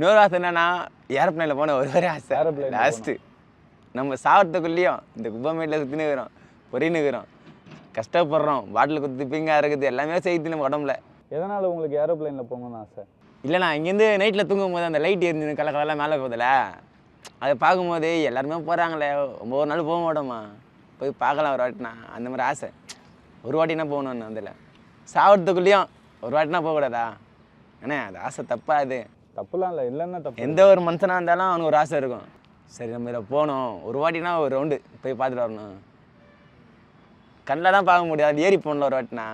இன்னொரு ஆசை என்னன்னா ஏரோப்ளைனில் போன ஒரு ஒரே ஆசை ல லாஸ்ட்டு நம்ம சாவறதுக்குள்ளேயும் இந்த குப்பமேட்டில் சுற்றினு இருக்கிறோம் பொறின்னு இருக்கிறோம். கஷ்டப்படுறோம் பாட்டில் குத்து பிங்கா இருக்குது எல்லாமே செய்யுது நம்ம உடம்புல. எதனால் உங்களுக்கு ஏரோப்ளைனில் போகணும்னு ஆசை? இல்லைண்ணா இங்கேருந்து நைட்டில் தூங்கும் போது அந்த லைட் எரிஞ்சு கலர் கலர்லாம் மேலே போதில்ல அதை பார்க்கும்போது எல்லாருமே போகிறாங்களே ஒம்பது நாள் போக மாட்டோமா? போய் பார்க்கலாம் ஒரு வாட்டினா. அந்த மாதிரி ஆசை. ஒரு வாட்டினா போகணும்னு அதில் சாவறதுக்குள்ளேயும் ஒரு வாட்டினா போகக்கூடாதா? அண்ணே அது ஆசை தப்பா அது. தப்புலாம் இல்லை இல்லைன்னா தப்பு எந்த ஒரு மனுஷனாக இருந்தாலும் அவனுக்கு ஒரு ஆசை இருக்கும். சரி நம்ம இதில் போகணும் ஒரு வாட்டினா ஒரு ரவுண்டு போய் பார்த்துட்டு வரணும். கண்ணில் தான் பார்க்க முடியாது ஏறி போகணும் ஒரு வாட்டினா.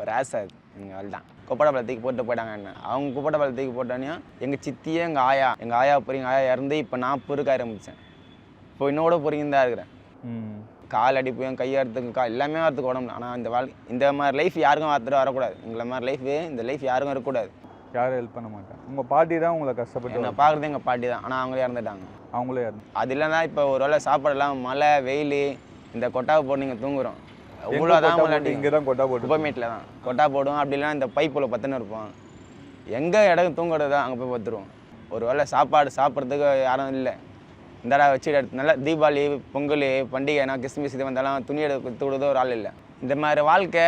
ஒரு ஆசை அது. எங்கள் அவள் தான் கொப்படை பழத்துக்கு போட்டு போயிட்டாங்க என்ன? அவங்க கொப்படை பழத்துக்கு போட்டோன்னே எங்கள் சித்தியே எங்கள் ஆயா எங்கள் ஆயா பொறிங்க ஆயா இறந்து இப்போ நான் பொறுக்க ஆரம்பித்தேன் இப்போ இன்னோட பொறுக்கின்னு தான் இருக்கிறேன். கால் அடிப்பேன் கையறதுக்கு கா எல்லாமே வரத்துக்கு உடம்புல. ஆனால் இந்த வாழ்க்கை இந்த மாதிரி லைஃப் யாருக்கும் வரத்துட்டு வரக்கூடாது. எங்களை மாதிரி லைஃப் இந்த லைஃப் யாருக்கும் இருக்கக்கூடாது. யாரும் ஹெல்ப் பண்ண மாட்டாங்க. உங்கள் பாட்டி தான் உங்களை கஷ்டப்பட்டு என்னை பார்க்குறது எங்கள் பாட்டி தான். ஆனால் அவங்களே இறந்துட்டாங்க. அவங்களே இறந்து அது இல்லைன்னா இப்போ ஒரு வேளை சாப்பாடெல்லாம் மழை வெயில் இந்த கொட்டாவை போட்டு நீங்கள் தூங்குறோம். இவ்வளோதான் இங்கே தான் கொட்டா போட்டு? குப்பமேட்டில் தான். கொட்டா போடுவோம். அப்படி இல்லைன்னா இந்த பைப்பில் பத்துன்னு இருப்போம். எங்கே இடம் தூங்குறது அங்கே போய் பத்துருவோம். ஒரு வேளை சாப்பாடு சாப்பிட்றதுக்கு யாரும் இல்லை. இந்தடா வச்சு எடுத்து நல்லா தீபாவளி பொங்கல் பண்டிகை நான் கிறிஸ்மஸ் இது வந்தாலும் துணி எடுத்து கொடுத்து ஒரு ஆள் இல்லை. இந்த மாதிரி வாழ்க்கை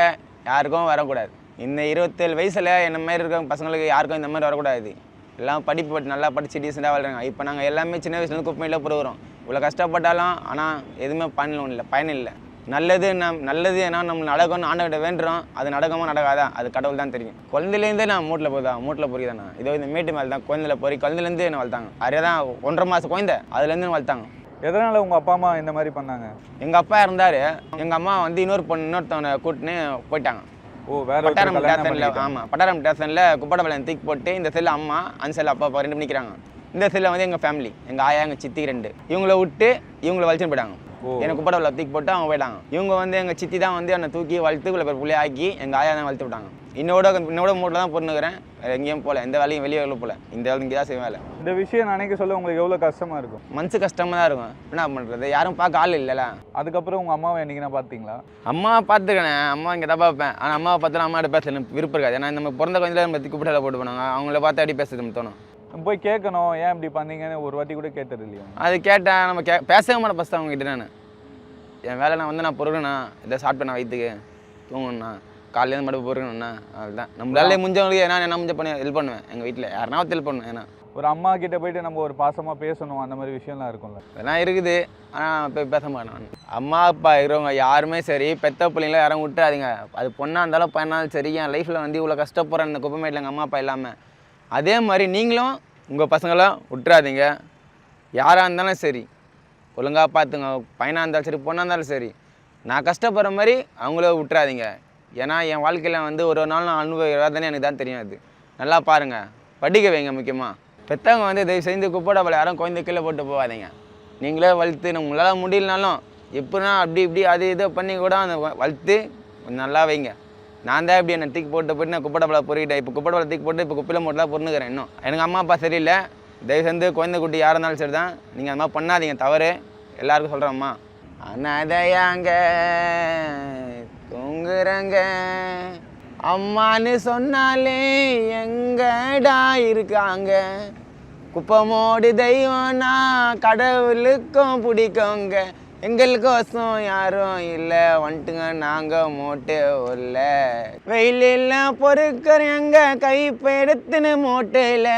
யாருக்கும் வரக்கூடாது. இந்த இருபத்தேழு வயசில் என்ன மாதிரி இருக்க பசங்களுக்கு யாருக்கும் இந்த மாதிரி வரக்கூடாது. எல்லாம் படிப்பு படி நல்லா படித்து டீசெண்டாக வாழ்றாங்க. இப்போ நாங்கள் எல்லாமே சின்ன வயசுலேருந்து குப்பையில் போகிறோம் இவ்வளோ கஷ்டப்பட்டாலும் ஆனால் எதுவுமே பயனில் இல்லை பயன் இல்லை நல்லது நம் நல்லது ஏன்னா நம்ம நடக்கும்னு ஆண்டவர்கிட்ட வேண்டுறோம். அது நடக்குமா நடக்காதா? அது கடவுள் தான் தெரியும். குழந்தையிலேருந்தே நான் மூட்டில் போதா மூட்டில் பொறிதானே இதோ இந்த மேட்டு மேலே தான் குழந்தையில பொறி குழந்தையிலேருந்து என்ன வளர்த்தாங்க. அதே தான் ஒன்றரை மாதம் குழந்தை அதுலேருந்து வளர்த்தாங்க. எதனால் உங்கள் அப்பா அம்மா இந்த மாதிரி பண்ணாங்க? எங்கள் அப்பா இருந்தார். எங்கள் அம்மா வந்து இன்னொரு பொண்ணு இன்னொருத்தவனை கூட்டின்னு போயிட்டாங்க. ஓ வேற பட்டாரம் பண்ணிக்கிட்டாங்க. ஆமாம் பட்டாரம் ஸ்டேஷனில் குப்படப்பாளையம் தூக்கி போட்டு இந்த செல்ல அம்மா அந்த செல்ல அப்பா அப்பா ரெண்டு பண்ணிக்கிறாங்க இந்த செல்ல வந்து எங்கள் ஃபேமிலி எங்கள் ஆயா எங்கள் சித்தி ரெண்டு இவங்கள விட்டு இவங்கள வலிச்சுன்னு போயிட்டாங்க. எனக்கு குப்படப்பாளையம் தூக்கி போட்டு அவங்க போயிட்டாங்க. இவங்க வந்து எங்கள் சித்தி தான் வந்து என்னை தூக்கி வளர்த்து இவ்வளோ பேர் புள்ளைய ஆக்கி எங்கள் ஆயா தான் வளர்த்து விட்டாங்க. என்னோட என்னோட மூட்டில் தான் பொண்ணுக்கிறேன் வேறு எங்கேயும் போகல. எந்த வேலையும் வெளியே வெளில போகல. இந்த வேலை இங்கே தான் செய்வேன் வேலை. இந்த விஷயம் நினைக்க சொல்ல உங்களுக்கு எவ்வளோ கஷ்டமா இருக்கும்? மனசு கஷ்டமாக தான் இருக்கும். என்ன பண்ணுறது யாரும் பார்க்க ஆள் இல்லைல்ல. அதுக்கப்புறம் உங்கள் அம்மாவை என்னைக்குனா பார்த்தீங்களா அம்மா பார்த்துக்கணே அம்மா இங்கே தான் பார்ப்பேன். ஆனால் அம்மாவை பார்த்தா அம்மாட்ட பேச விருப்பம் இருக்காது. ஏன்னா நம்ம பிறந்த குழந்தையில நம்ம கூப்பிட்டு போட்டு போனாங்க. அவங்கள பார்த்து அடி பேசுறது தோணும். போய் கேட்கணும் ஏன் இப்படி பண்ணீங்கன்னு ஒரு வாட்டி கூட கேட்டது இல்லையா? அது கேட்டேன் நம்ம கே பேசவே மாட்டேன் ஃபஸ்ட்டு அவங்க கிட்ட நான். என் வேலை நான் வந்து நான் பொருளுண்ணா இதை சாப்பிட்டேன் நான் வயிற்றுக்கு தூங்கணுண்ணா காலையிலேருந்து மட்டும் பொருகணுண்ணா அதுதான் நம்மளால முடிஞ்சவங்களுக்கு ஏன்னா என்ன முடிஞ்ச பண்ணி ஹெல்ப் பண்ணுவேன். எங்கள் வீட்டில் யாருனா ஹெல்ப் பண்ணுவேன் ஏன்னா. ஒரு அம்மா கிட்ட போயிட்டு நம்ம ஒரு பாசமாக பேசணும் அந்த மாதிரி விஷயம்லாம் இருக்கும்ல. அதெல்லாம் இருக்குது. ஆனால் போய் பேச மாட்டேன். அம்மா அப்பா இருக்கிறவங்க யாருமே சரி பெத்த பிள்ளைங்கள யாரும் விட்டுறாதீங்க. அது பொண்ணாக இருந்தாலும் பையனாலும் சரி என் லைஃப்பில் வந்து இவ்வளோ கஷ்டப்படுறேன் இந்த குப்பமேட்டில் எங்கள் அம்மா அப்பா இல்லாமல் அதே மாதிரி நீங்களும் உங்கள் பசங்களாம் விட்டுறாதீங்க. யாராக இருந்தாலும் சரி. ஒழுங்காக பார்த்துங்க. பையனாக இருந்தாலும் சரி பொண்ணாக இருந்தாலும் சரி. நான் கஷ்டப்படுற மாதிரி அவங்கள விட்டுறாதீங்க. ஏன்னா என் வாழ்க்கையில் வந்து ஒரு ஒரு நாள் நான் அனுபவிக்கிறதானே எனக்கு தான் தெரியும் அது. நல்லா பாருங்கள் படிக்க வைங்க முக்கியமாக பெற்றவங்க வந்து தயவு செஞ்சு குப்படப்பல யாரும் குழந்தை கீழே போட்டு போகாதீங்க. நீங்களே வளர்த்து உங்களால் முடியலனாலும் எப்படின்னா அப்படி இப்படி அது இதை பண்ணி கூட அந்த வளர்த்து கொஞ்சம் நல்லா வைங்க. நான் தான் இப்படி என்னை தூக்கி போட்டு போயிட்டு நான் குப்படப்பல பொறிக்கிட்டேன். இப்போ குப்படப்பல தூக்கி போட்டு இப்போ குப்பையில் மட்டும் தான் பொருணுக்கிறேன் இன்னும். எனக்கு அம்மா அப்பா சரியில்லை. தயவு செஞ்சு குழந்தை குட்டி யாராக இருந்தாலும் சரி தான் நீங்கள் அந்த மாதிரி பண்ணாதீங்க தவறு. எல்லாருக்கும் சொல்கிறேம்மா அனதையாங்க தூங்குறங்க. அம்மான்னு சொன்னாலே எங்கடா இருக்காங்க? குப்பமோடு தெய்வம்னா கடவுளுக்கும் பிடிக்குங்க. எங்களுக்கோசம் யாரும் இல்லை. வந்துட்டுங்க நாங்கள் மோட்டு உள்ள வெயிலில் பொறுக்கிறவங்க கைப்பை எடுத்துன்னு மோட்டையில்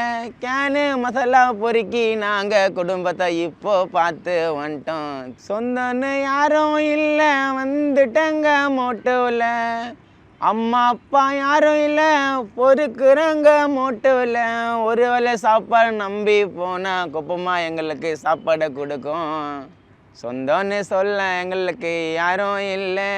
கேனு மசாலா பொறுக்கி நாங்கள் குடும்பத்தை இப்போ பார்த்து வந்துட்டோம். சொந்தம்னு யாரும் இல்லை. வந்துட்டங்க மோட்டோவில் அம்மா அப்பா யாரும் இல்லை. பொறுக்குறங்க மோட்டோவில் ஒரு வேளை சாப்பாடு நம்பி போனால் குப்பமாக எங்களுக்கு சாப்பாடை கொடுக்கும். சொந்தம்னு சொல்ல எங்களுக்கு யாரும் இல்லை.